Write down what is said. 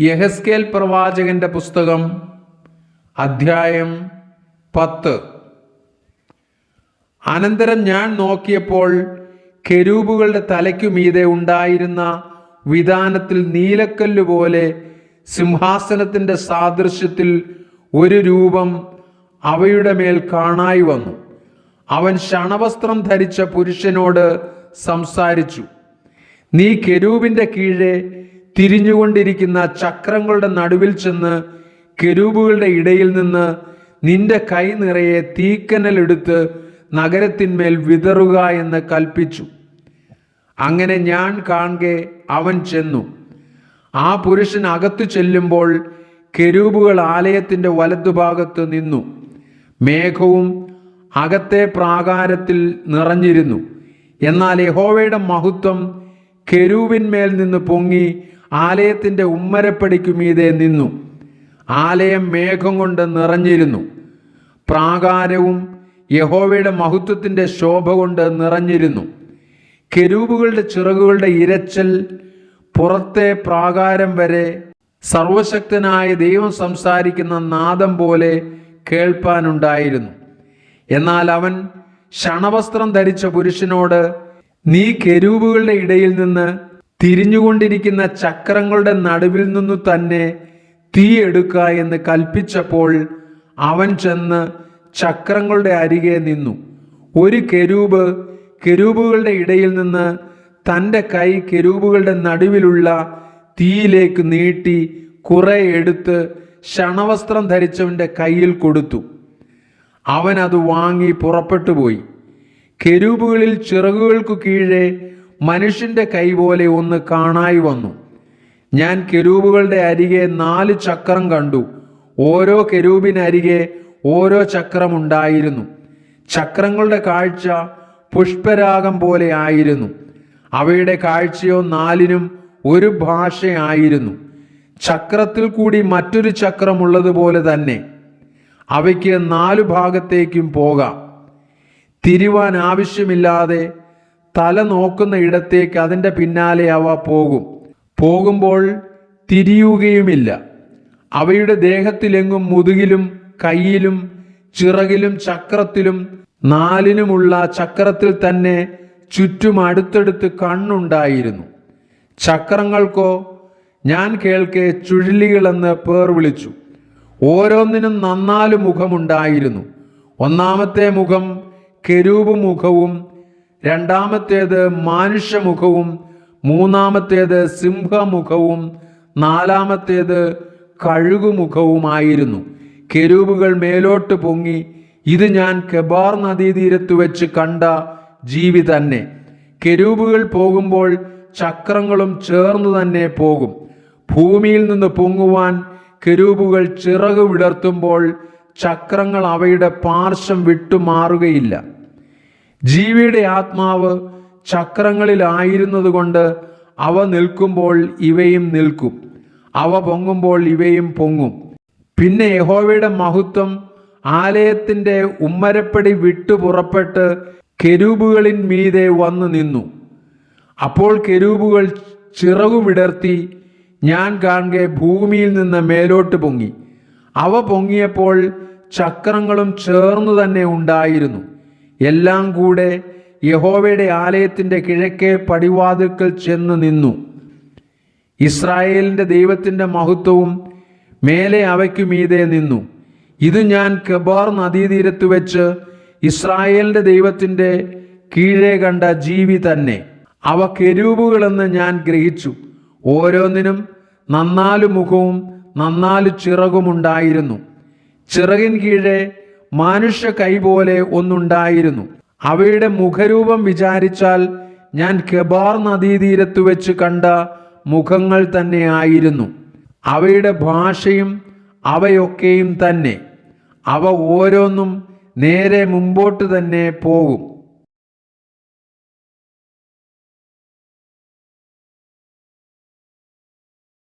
യഹസ്കേൽ പ്രവാചകന്റെ പുസ്തകം അധ്യായം പത്ത്. അനന്തരം ഞാൻ നോക്കിയപ്പോൾ കെരൂബുകളുടെ തലയ്ക്കു മീതെ ഉണ്ടായിരുന്ന വിധാനത്തിൽ നീലക്കല്ല് പോലെ സിംഹാസനത്തിന്റെ സാദൃശ്യത്തിൽ ഒരു രൂപം അവയുടെ മേൽ കാണായി വന്നു. അവൻ ക്ഷണവസ്ത്രം ധരിച്ച പുരുഷനോട് സംസാരിച്ചു നീ കെരൂബിന്റെ കീഴെ തിരിഞ്ഞുകൊണ്ടിരിക്കുന്ന ചക്രങ്ങളുടെ നടുവിൽ ചെന്ന് കെരൂബുകളുടെ ഇടയിൽ നിന്ന് നിന്റെ കൈ നിറയെ തീക്കനലെടുത്ത് നഗരത്തിന്മേൽ വിതറുക എന്ന് കൽപ്പിച്ചു. അങ്ങനെ ഞാൻ കാണെ അവൻ ചെന്നു. ആ പുരുഷൻ അകത്തു ചെല്ലുമ്പോൾ കെരൂബുകൾ ആലയത്തിന്റെ വലതുഭാഗത്ത് നിന്നു. മേഘവും അകത്തെ പ്രാകാരത്തിൽ നിറഞ്ഞിരുന്നു. എന്നാൽ യഹോവയുടെ മഹത്വം കെരൂവിന്മേൽ നിന്ന് പൊങ്ങി ആലയത്തിന്റെ ഉമ്മരപ്പടിക്കു മീതെ നിന്നു. ആലയം മേഘം കൊണ്ട് നിറഞ്ഞിരുന്നു. പ്രാകാരവും യഹോവയുടെ മഹത്വത്തിന്റെ ശോഭ കൊണ്ട് നിറഞ്ഞിരുന്നു. കെരൂബുകളുടെ ചിറകുകളുടെ ഇരച്ചൽ പുറത്തെ പ്രാകാരം വരെ സർവശക്തനായ ദൈവം സംസാരിക്കുന്ന നാദം പോലെ കേൾപ്പാനുണ്ടായിരുന്നു. എന്നാൽ അവൻ ക്ഷണവസ്ത്രം ധരിച്ച പുരുഷനോട് നീ കെരൂബുകളുടെ ഇടയിൽ നിന്ന് തിരിഞ്ഞുകൊണ്ടിരിക്കുന്ന ചക്രങ്ങളുടെ നടുവിൽ നിന്നു തന്നെ തീ എടുക്ക എന്ന് കൽപ്പിച്ചപ്പോൾ അവൻ ചെന്ന് ചക്രങ്ങളുടെ അരികെ നിന്നു. ഒരു കെരൂബ് കെരൂബുകളുടെ ഇടയിൽ നിന്ന് തന്റെ കൈ കെരൂബുകളുടെ നടുവിലുള്ള തീയിലേക്ക് നീട്ടി കുറെ എടുത്ത് ക്ഷണവസ്ത്രം ധരിച്ചവന്റെ കയ്യിൽ കൊടുത്തു. അവൻ അത് വാങ്ങി പുറപ്പെട്ടു പോയി. കെരൂബുകളിൽ ചിറകുകൾക്കു കീഴെ മനുഷ്യന്റെ കൈ പോലെ ഒന്ന് കാണായി വന്നു. ഞാൻ കെരൂബുകളുടെ അരികെ നാല് ചക്രം കണ്ടു. ഓരോ കെരൂബിനരികെ ഓരോ ചക്രം ഉണ്ടായിരുന്നു. ചക്രങ്ങളുടെ കാഴ്ച പുഷ്പരാഗം പോലെ ആയിരുന്നു. അവയുടെ കാഴ്ചയോ നാലിനും ഒരു ഭാഷയായിരുന്നു. ചക്രത്തിൽ കൂടി മറ്റൊരു ചക്രമുള്ളതുപോലെ തന്നെ. അവയ്ക്ക് നാലു ഭാഗത്തേക്കും പോകാം. തിരിവാൻ ആവശ്യമില്ലാതെ തല നോക്കുന്ന ഇടത്തേക്ക് അതിന്റെ പിന്നാലെ അവ പോകും. പോകുമ്പോൾ തിരിയുകയുമില്ല. അവയുടെ ദേഹത്തിലെങ്ങും മുതുകിലും കയ്യിലും ചിറകിലും ചക്രത്തിലും നാലിനുമുള്ള ചക്രത്തിൽ തന്നെ ചുറ്റും അടുത്തടുത്ത് കണ്ണുണ്ടായിരുന്നു. ചക്രങ്ങൾക്കോ ഞാൻ കേൾക്കെ ചുഴലികളെന്ന് പേർ വിളിച്ചു. ഓരോന്നിനും നന്നാൽ മുഖമുണ്ടായിരുന്നു. ഒന്നാമത്തെ മുഖം കെരൂപ് മുഖവും രണ്ടാമത്തേത് മാനുഷ്യമുഖവും മൂന്നാമത്തേത് സിംഹമുഖവും നാലാമത്തേത് കഴുകുമുഖവുമായിരുന്നു. കെരൂബുകൾ മേലോട്ട് പൊങ്ങി ഇത് ഞാൻ കെബാർ നദീതീരത്ത് വെച്ച് കണ്ട ജീവി തന്നെ. കെരൂബുകൾ പോകുമ്പോൾ ചക്രങ്ങളും ചേർന്ന് തന്നെ പോകും. ഭൂമിയിൽ നിന്ന് പൊങ്ങുവാൻ കെരൂബുകൾ ചിറക് വിടർത്തുമ്പോൾ ചക്രങ്ങൾ അവയുടെ പാർശ്വം വിട്ടുമാറുകയില്ല. ജീവിയുടെ ആത്മാവ് ചക്രങ്ങളിലായിരുന്നതുകൊണ്ട് അവ നിൽക്കുമ്പോൾ ഇവയും നിൽക്കും. അവ പൊങ്ങുമ്പോൾ ഇവയും പൊങ്ങും. പിന്നെ യഹോവയുടെ മഹത്വം ആലയത്തിന്റെ ഉമ്മരപ്പടി വിട്ടു പുറപ്പെട്ട് കെരൂബുകളിൻ മീതെ വന്നു നിന്നു. അപ്പോൾ കെരൂബുകൾ ചിറകു വിടർത്തി ഞാൻ കാണെ ഭൂമിയിൽ നിന്ന് മേലോട്ട് പൊങ്ങി. അവ പൊങ്ങിയപ്പോൾ ചക്രങ്ങളും ചേർന്നു തന്നെ ഉണ്ടായിരുന്നു. എല്ലാം കൂടെ യഹോവയുടെ ആലയത്തിന്റെ കിഴക്കേ പടിവാതിൽക്കൽ ചെന്ന് നിന്നു. ഇസ്രായേലിന്റെ ദൈവത്തിന്റെ മഹത്വവും മേലെ അവയ്ക്കു മീതെ നിന്നു. ഇത് ഞാൻ കെബാർ നദീതീരത്ത് വെച്ച് ഇസ്രായേലിന്റെ ദൈവത്തിന്റെ കീഴേ കണ്ട ജീവി തന്നെ. അവ കെരൂപുകളെന്ന് ഞാൻ ഗ്രഹിച്ചു. ഓരോന്നിനും നന്നാലു മുഖവും നന്നാലു ചിറകുമുണ്ടായിരുന്നു. ചിറകിൻ കീഴെ മാനുഷ്യ കൈ പോലെ ഒന്നുണ്ടായിരുന്നു. അവയുടെ മുഖരൂപം വിചാരിച്ചാൽ ഞാൻ കെബാർ നദീതീരത്ത് വെച്ച് കണ്ട മുഖങ്ങൾ തന്നെ ആയിരുന്നു. അവയുടെ ഭാഷയും അവയൊക്കെയും തന്നെ. അവ ഓരോന്നും നേരെ മുമ്പോട്ട് തന്നെ പോകും.